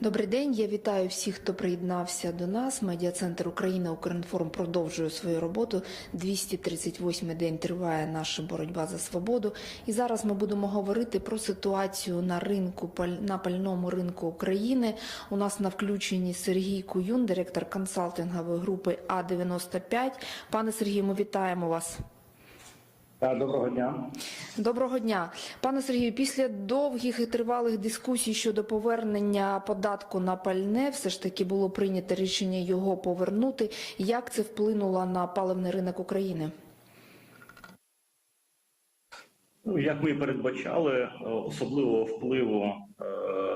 Добрий день. Я вітаю всіх, хто приєднався до нас. Медіа-центр Україна Укрінформ продовжує свою роботу. 238-й день триває наша боротьба за свободу. І зараз ми будемо говорити про ситуацію на ринку на пальному ринку України. У нас на включенні Сергій Куюн, директор консалтингової групи А 95 Пане Сергію, ми вітаємо вас. Доброго дня. Доброго дня, пане Сергію. Після довгих і тривалих дискусій щодо повернення податку на пальне, все ж таки було прийнято рішення його повернути. Як це вплинуло на паливний ринок України? Ну, як ми і передбачали, е, особливого впливу е,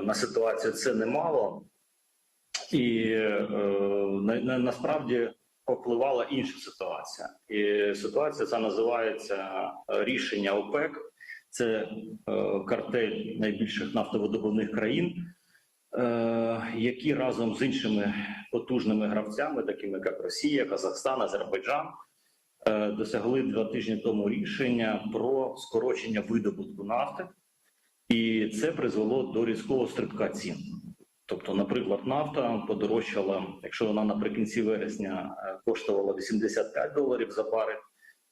на ситуацію це не мало, і е, на, на, насправді попливала інша ситуація. І ситуація ця називається е, рішення ОПЕК. Це е, картель найбільших нафтовидобувних країн, е, які разом з іншими потужними гравцями, такими як Росія, Казахстан, Азербайджан, досягли два тижні тому рішення про скорочення видобутку нафти, і це призвело до різкого стрибка цін. Тобто, наприклад, нафта подорожчала, якщо вона наприкінці вересня е, коштувала 85 доларів за барель,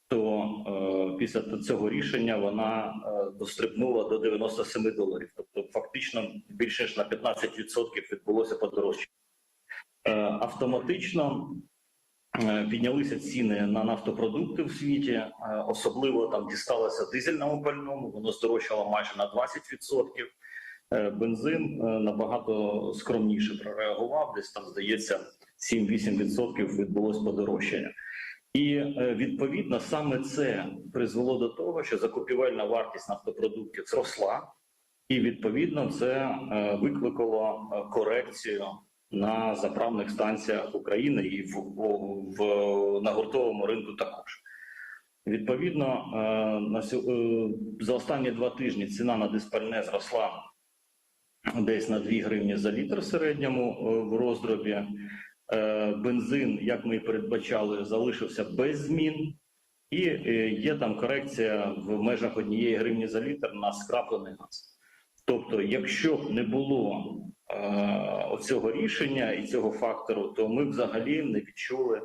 то е, після цього рішення вона е, дострибнула до 97 доларів. Тобто, фактично більше ніж на 15% відбулося подорожчання. Е, автоматично Е, Піднялися ціни на нафтопродукти в світі, е, особливо там дісталося дизельному пальному. Воно здорожчало майже на 20%. Е, Бензин е, набагато скромніше прореагував. Десь там здається 7-8% відбулось подорожчання. І е, відповідно саме це призвело до того, що закупівельна вартість нафтопродуктів зросла, і відповідно це викликало корекцію на заправних станціях України і в, в, на гуртовому ринку також. Відповідно, на за останні два тижні ціна на диспальне зросла десь на 2 гривні за літр в середньому е, в роздробі. Е, Бензин, як ми і передбачали, залишився без змін, і е, є там корекція в межах однієї гривні за літр на скраплений газ. Тобто, якщо б не було е, оцього рішення і цього фактору, то ми б взагалі не відчули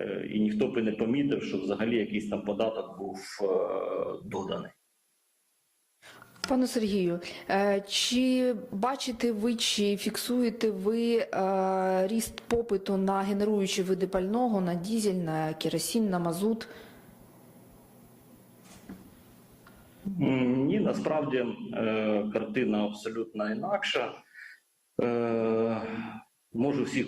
е, і ніхто б не помітив, що взагалі якийсь там податок був е, доданий. Пане Сергію, е, чи бачите ви, чи фіксуєте ви е, ріст попиту на генеруючі види пального, на дізель, на керосин, на мазут? Ні, насправді е, картина абсолютно інакша. Можу всіх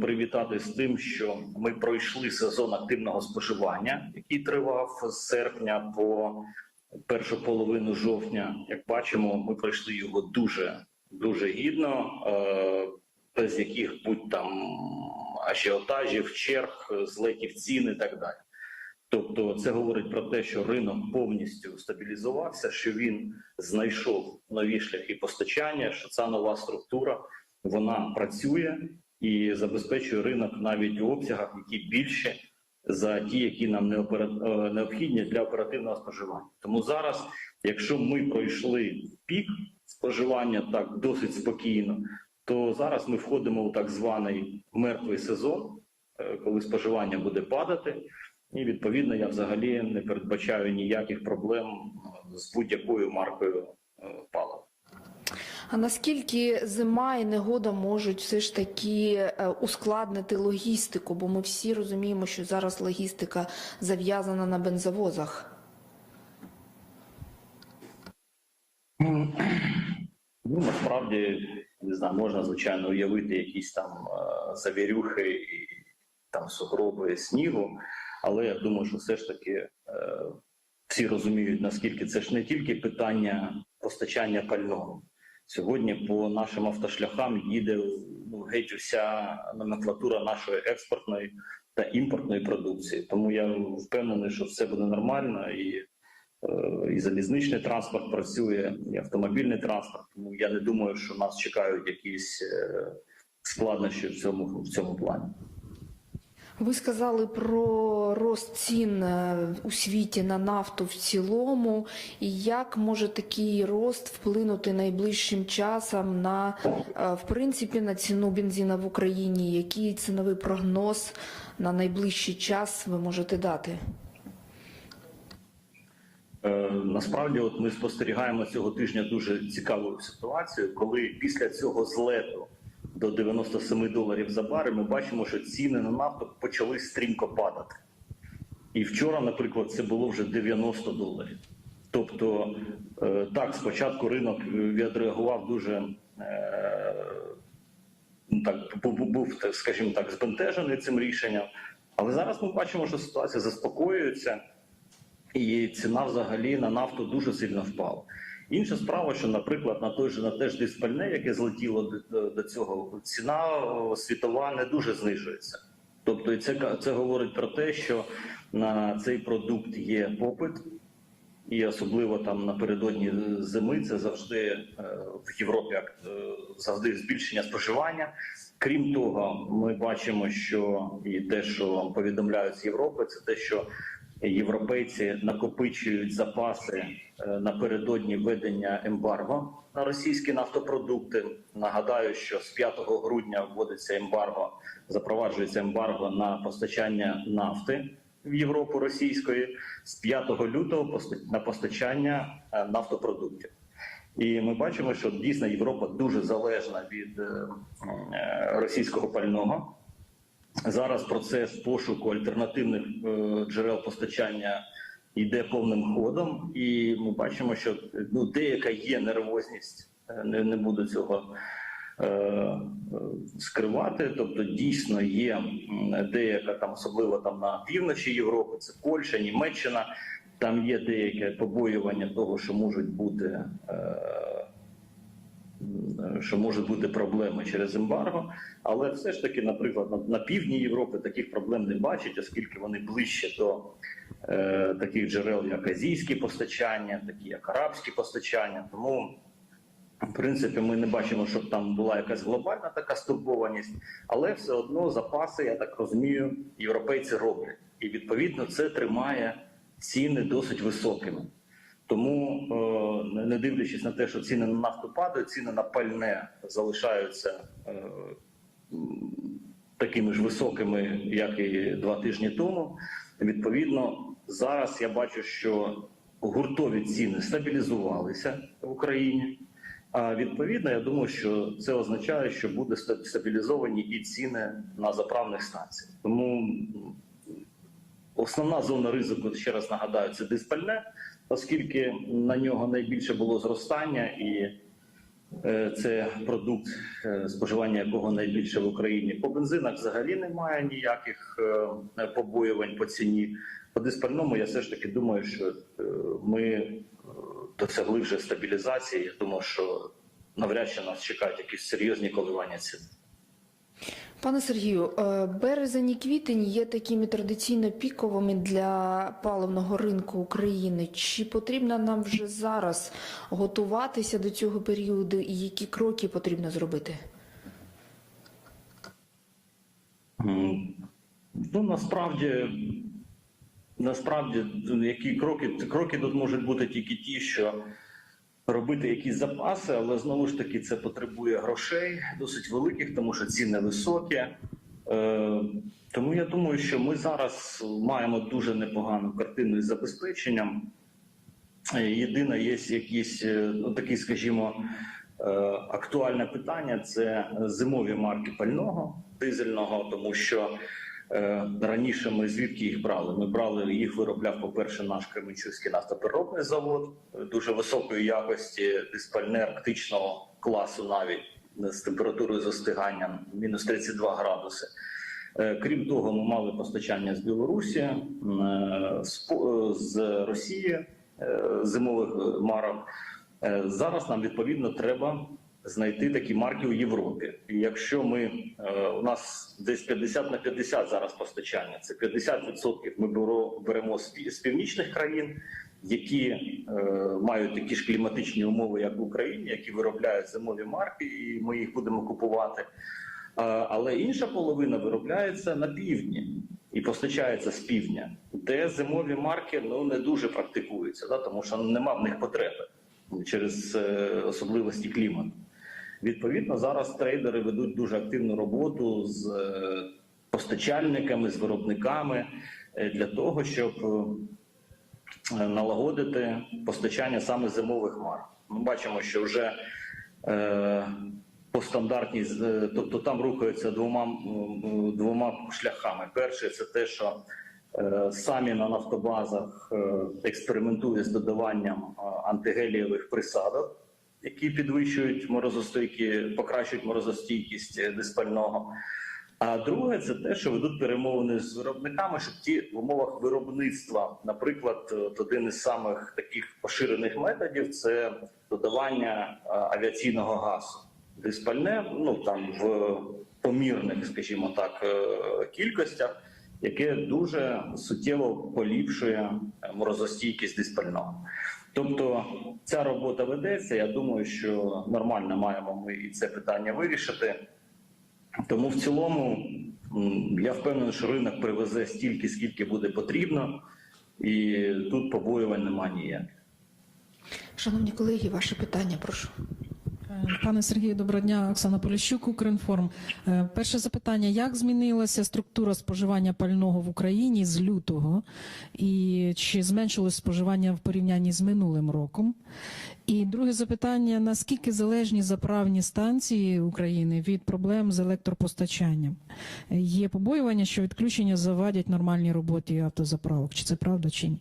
привітати з тим, що ми пройшли сезон активного споживання, який тривав з серпня по першу половину жовтня. Як бачимо, ми пройшли його дуже дуже гідно, е, без яких будь там ажіотажів, черг, злетів цін і так далі. Тобто, це говорить про те, що ринок повністю стабілізувався, що він знайшов нові шляхи постачання, що ця нова структура вона працює і забезпечує ринок навіть у обсягах, які більше за ті, які нам е, необхідні для оперативного споживання. Тому зараз, якщо ми пройшли пік споживання так досить спокійно, то зараз ми входимо у так званий мертвий сезон, е, коли споживання буде падати. І відповідно я взагалі не передбачаю ніяких проблем з будь-якою маркою е, палива. А наскільки зима і негода можуть все ж таки е, ускладнити логістику? Бо ми всі розуміємо, що зараз логістика зав'язана на бензовозах. Ну насправді не знаю, можна звичайно уявити якісь там е, завірюхи і там сугроби снігу, але я думаю, що все ж таки е, всі розуміють, наскільки це ж не тільки питання постачання пального. Сьогодні по нашим автошляхам їде ну, геть уся номенклатура нашої експортної та імпортної продукції. Тому я впевнений, що все буде нормально і, е, і залізничний транспорт працює, і автомобільний транспорт. Тому я не думаю, що нас чекають якісь е, складнощі в цьому в цьому плані. Ви сказали про рост цін е, у світі на нафту в цілому, і як може такий рост вплинути найближчим часом на е, в принципі на ціну бензина в Україні? Який ціновий прогноз на найближчий час ви можете дати? Е, Насправді, от ми спостерігаємо цього тижня дуже цікаву ситуацію, коли після цього злету до 97 доларів за барель ми бачимо, що ціни на нафту почали стрімко падати. І вчора, наприклад, це було вже 90 доларів. Тобто, е, так, спочатку ринок відреагував дуже е, ну, так, бу- бу- був, скажімо так, збентежений цим рішенням. Але зараз ми бачимо, що ситуація заспокоюється і ціна взагалі на нафту дуже сильно впала. Інша справа, що, наприклад, на той же на те ж диспальне, яке злетіло до, цього, ціна світова не дуже знижується. Тобто, це це говорить про те, що на цей продукт є попит, і особливо там напередодні зими це завжди е, в Європі е, завжди збільшення споживання. Крім того, ми бачимо, що і те, що повідомляють з Європи, це те, що європейці накопичують запаси е, напередодні введення ембарго на російські нафтопродукти. Нагадаю, що з 5 грудня вводиться ембарго, запроваджується ембарго на постачання нафти в Європу російської з 5 лютого на постачання е, нафтопродуктів. І ми бачимо, що дійсно Європа дуже залежна від е, російського пального. Зараз процес пошуку альтернативних е, джерел постачання йде повним ходом, і ми бачимо, що ну, деяка є нервозність, е, не, не буду цього е, е, скривати. Тобто, дійсно є деяка там, особливо там на півночі Європи, це Польща, Німеччина. Там є деяке побоювання того, що можуть бути. Е, що можуть бути проблеми через ембарго, але все ж таки, наприклад, на, півдні Європи таких проблем не бачать, оскільки вони ближче до е, таких джерел, як азійські постачання, такі як арабські постачання. Тому, в принципі, ми не бачимо, щоб там була якась глобальна така стурбованість, але все одно запаси, я так розумію, європейці роблять, і відповідно це тримає ціни досить високими. Тому, е, не- дивлячись на те, що ціни на нафту падають, ціни на пальне залишаються е, такими ж високими, як і два тижні тому. Відповідно, зараз я бачу, що гуртові ціни стабілізувалися в Україні. А відповідно, я думаю, що це означає, що буде стабілізовані і ціни на заправних станціях. Тому Основна зона ризику, ще раз нагадаю, це диспальне, оскільки на нього найбільше було зростання, і е, це продукт, е, споживання якого найбільше в Україні. По бензинах взагалі немає ніяких е, побоювань по ціні. По диспальному я все ж таки думаю, що ми досягли вже стабілізації. Я думаю, що навряд чи нас чекають якісь серйозні коливання цін. Пане Сергію, е, березень і квітень є такими традиційно піковими для паливного ринку України. Чи потрібно нам вже зараз готуватися до цього періоду, і які кроки потрібно зробити? Ну насправді, насправді, які кроки кроки тут можуть бути тільки ті, що робити якісь запаси, але знову ж таки це потребує грошей досить великих, тому що ціни високі. Е, тому я думаю, що ми зараз маємо дуже непогану картину із забезпеченням. Е, Єдине, є якісь е, ну такі, скажімо, актуальне питання це зимові марки пального дизельного, тому що раніше ми звідки їх брали? Ми брали їх, виробляв, по-перше, наш Кременчуцький нафтопереробний завод е, дуже високої якості, диспальне арктичного класу, навіть е, з температурою застигання мінус 32 градуси. Е, Крім того, ми мали постачання з Білорусі, е, з е, Росії е, зимових е, марок. Е, Зараз нам відповідно треба знайти такі марки у Європі. І якщо ми е, у нас десь 50 на 50 зараз постачання, це 50% ми беремо з північних країн, які е, мають такі ж кліматичні умови, як в Україні, які виробляють зимові марки, і ми їх будемо купувати. А, Але інша половина виробляється на півдні і постачається з півдня, де зимові марки ну не дуже практикуються, да, тому що нема в них потреби через е, особливості клімату. Відповідно, зараз трейдери ведуть дуже активну роботу з е, постачальниками, з виробниками е, для того, щоб е, налагодити постачання саме зимових марок. Ми бачимо, що вже по стандартній, тобто там рухаються двома, двома шляхами. Перше, це те, що самі на нафтобазах експериментують з додаванням антигелієвих присадок, які підвищують морозостойкі, покращують морозостійкість е, диспального. А друге, це те, що ведуть перемовини з виробниками, щоб ті в умовах виробництва, наприклад, от один із самих таких поширених методів це додавання авіаційного газу. Диспальне, ну там в помірних, скажімо так, е, кількостях, яке дуже суттєво поліпшує е, морозостійкість диспального. Тобто ця робота ведеться. Я думаю, що нормально маємо ми і це питання вирішити. Тому в цілому я впевнений, що ринок привезе стільки, скільки буде потрібно, і тут побоювань немає ніяких. Шановні колеги, ваше питання, прошу. Е, Пане Сергію, доброго дня. Оксана Поліщук, Укрінформ. Е, Перше запитання: як змінилася структура споживання пального в Україні з лютого, і чи зменшилось споживання в порівнянні з минулим роком? І друге запитання: наскільки залежні заправні станції України від проблем з електропостачанням? Є побоювання, що відключення завадять нормальній роботі автозаправок? Чи це правда, чи ні?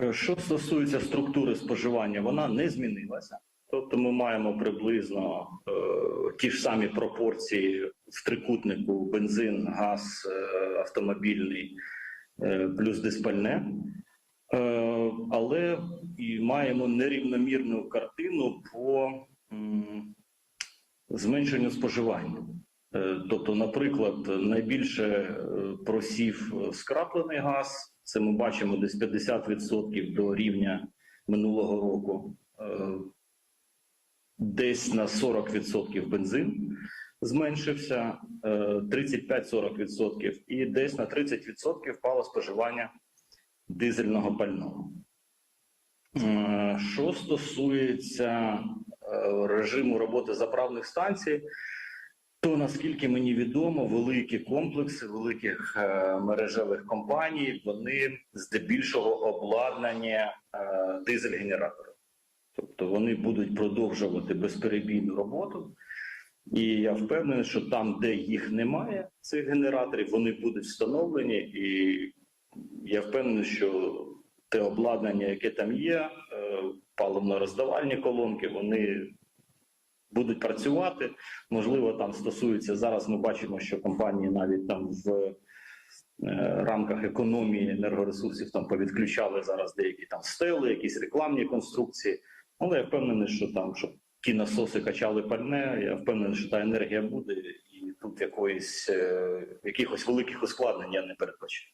Е, Що стосується структури споживання, вона не змінилася. Тобто ми маємо приблизно е, ті ж самі пропорції в трикутнику бензин, газ, е, автомобільний е, плюс диспальне. Е, але і маємо нерівномірну картину по м, зменшенню споживання. Е, Тобто, наприклад, найбільше е, просів е, скраплений газ. Це ми бачимо десь 50% до рівня минулого року. Е, Десь на 40% бензин зменшився, е, 35-40%, і десь на 30% впало споживання дизельного пального. Е, Що стосується е, режиму роботи заправних станцій, то наскільки мені відомо, великі комплекси великих е, мережевих компаній вони здебільшого обладнані е, дизель-генераторами. Тобто вони будуть продовжувати безперебійну роботу. І я впевнений, що там, де їх немає, цих генераторів, вони будуть встановлені, і я впевнений, що те обладнання, яке там є, е, паливно-роздавальні колонки, вони будуть працювати. Можливо, там стосується зараз. Ми бачимо, що компанії навіть там в е, рамках економії енергоресурсів там повідключали зараз деякі там стели, якісь рекламні конструкції. Але я впевнений, що там, щоб ті насоси качали пальне, я впевнений, що та енергія буде, і тут якоїсь е, якихось великих ускладнень я не передбачаю.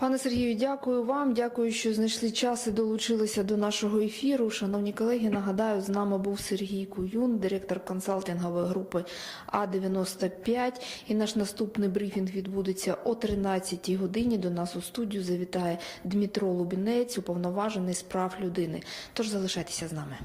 Пане Сергію, дякую вам. Дякую, що знайшли час і долучилися до нашого ефіру. Шановні колеги, нагадаю, з нами був Сергій Куюн, директор консалтингової групи А95. І наш наступний брифінг відбудеться о 13 годині. До нас у студію завітає Дмитро Лубінець, уповноважений з прав людини. Тож залишайтеся з нами.